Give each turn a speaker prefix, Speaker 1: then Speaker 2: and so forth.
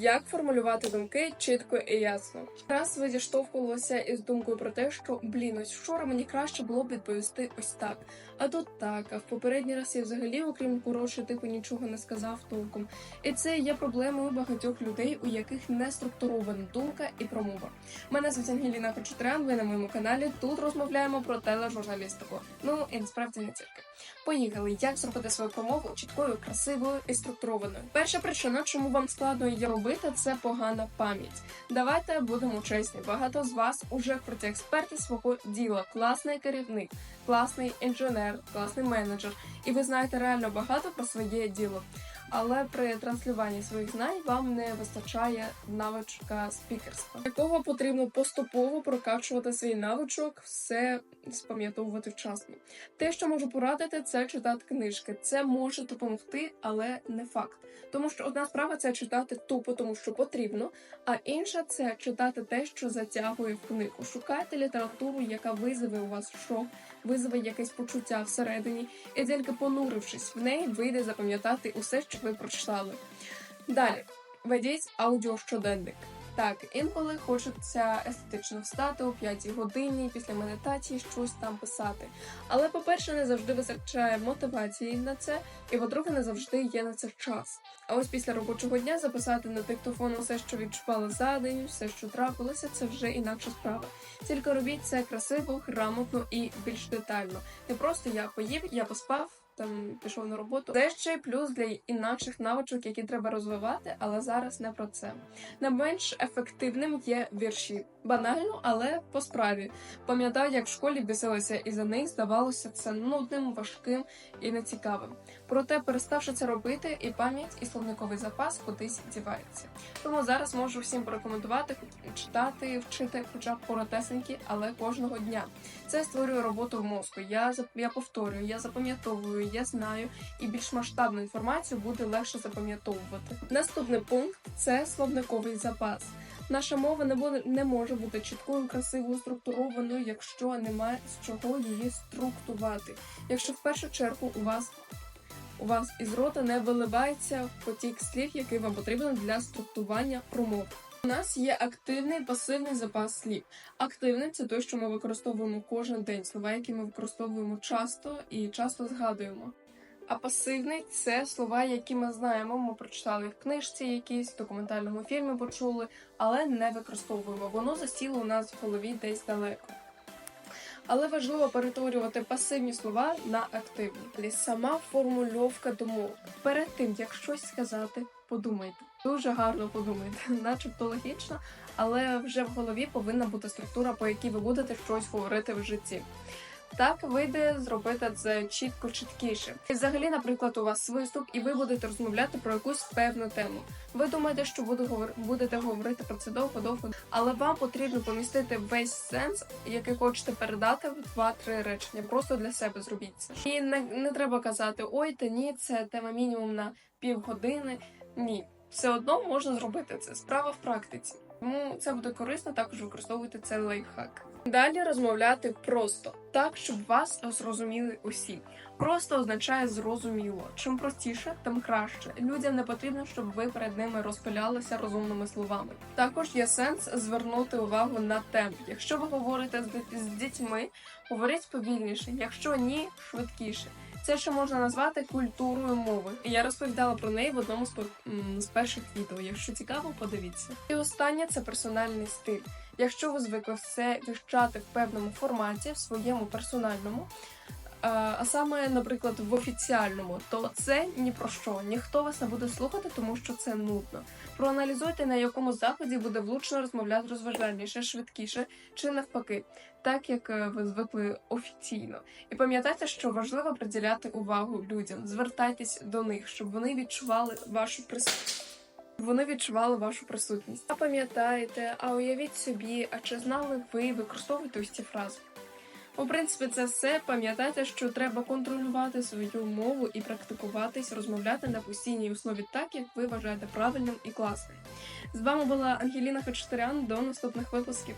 Speaker 1: Як формулювати думки чітко і ясно? Раз ви зіштовхувалися із думкою про те, що блін, ось вчора мені краще було б відповісти ось так, а тут так. А в попередній раз я взагалі, окрім курошу, типу нічого не сказав толком. І це є проблемою багатьох людей, у яких не структурована думка і промова. Мене звуть Ангеліна Кочетрян, ви на моєму каналі. Тут розмовляємо про тележурналістику. Ну і насправді не тільки. Поїхали, як зробити свою промову чіткою, красивою і структурованою. Перша причина, чому вам складно її робити, це погана пам'ять. Давайте будемо чесні. Багато з вас уже круті експерти свого діла, класний керівник, класний інженер, класний менеджер, і ви знаєте реально багато про своє діло. Але при транслюванні своїх знань вам не вистачає навичка спікерства, якого потрібно поступово прокачувати свій навичок, все спам'ятовувати вчасно. Те, що можу порадити, це читати книжки. Це може допомогти, але не факт. Тому що одна справа це читати тупо, тому що потрібно, а інша це читати те, що затягує в книгу. Шукайте літературу, яка визове у вас шок, визове якесь почуття всередині, і тільки понурившись в неї, вийде запам'ятати усе, що ви прочитали. Далі ведіть аудіощоденник. Так, інколи хочеться естетично встати о 5 годині після медитації щось там писати. Але, по-перше, не завжди вистачає мотивації на це, і по-друге, не завжди є на це час. А ось після робочого дня записати на диктофон все, що відчували за день, все, що трапилося, це вже інакша справа. Тільки робіть це красиво, грамотно і більш детально. Не просто я поїв, я поспав. Там пішов на роботу. Це ще й плюс для інакших навичок, які треба розвивати, але зараз не про це. Не менш ефективним є вірші. Банально, але по справі. Пам'ятаю, як в школі бісилися і за них здавалося це нудним, важким і нецікавим. Проте, переставши це робити, і пам'ять, і словниковий запас кудись діваються. Тому зараз можу всім порекомендувати читати, вчити, хоча б коротесенькі, але кожного дня. Це створює роботу в мозку. Я я повторюю, я запам'ятовую, я знаю, і більш масштабну інформацію буде легше запам'ятовувати. Наступний пункт це словниковий запас. Наша мова не буде не може бути чіткою, красивою, структурованою, якщо немає з чого її структувати. Якщо в першу чергу у вас у вас із рота не виливається потік слів, який вам потрібен для структування промови. У нас є активний пасивний запас слів. Активний це той, що ми використовуємо кожен день, слова, які ми використовуємо часто і часто згадуємо. А пасивний це слова, які ми знаємо. Ми прочитали в книжці, якійсь в документальному фільмі почули, але не використовуємо. Воно засіло у нас в голові десь далеко. Але важливо перетворювати пасивні слова на активні. Сама формульовка думок. Перед тим як щось сказати, подумайте. Дуже гарно подумайте, начебто логічно, але вже в голові повинна бути структура, по якій ви будете щось говорити в житті. Так вийде зробити це чітко чіткіше. І взагалі, наприклад, у вас виступ, і ви будете розмовляти про якусь певну тему. Ви думаєте, що будете говорити про це довго, довго, але вам потрібно помістити весь сенс, який хочете передати в два-три речення. Просто для себе зробіть це. І не, не треба казати ой, та ні, це тема мінімум на півгодини. Ні, все одно можна зробити це. Справа в практиці. Тому це буде корисно, також використовуйте цей лайфхак. Далі розмовляти просто так, щоб вас зрозуміли усі. Просто означає зрозуміло. Чим простіше, тим краще. Людям не потрібно, щоб ви перед ними розпилялися розумними словами. Також є сенс звернути увагу на темп. Якщо ви говорите з дітьми, говоріть повільніше. Якщо ні, швидкіше. Це ще можна назвати культурою мови. Я розповідала про неї в одному з, з перших відео. Якщо цікаво, подивіться. І останнє це персональний стиль. Якщо ви звикли все віщати в певному форматі, в своєму персональному, а саме, наприклад, в офіціальному, то це ні про що. Ніхто вас не буде слухати, тому що це нудно. Проаналізуйте, на якому заході буде влучно розмовляти розважальніше, швидкіше чи навпаки, так як е, ви звикли офіційно. І пам'ятайте, що важливо приділяти увагу людям. Звертайтесь до них, щоб вони відчували вашу присутність. Вони відчували вашу присутність. А пам'ятаєте, а уявіть собі, а чи знали ви використовуєте ось ці фрази? У принципі, це все. Пам'ятайте, що треба контролювати свою мову і практикуватись, розмовляти на постійній основі так, як ви вважаєте правильним і класним. З вами була Ангеліна Хачатурян. До наступних випусків.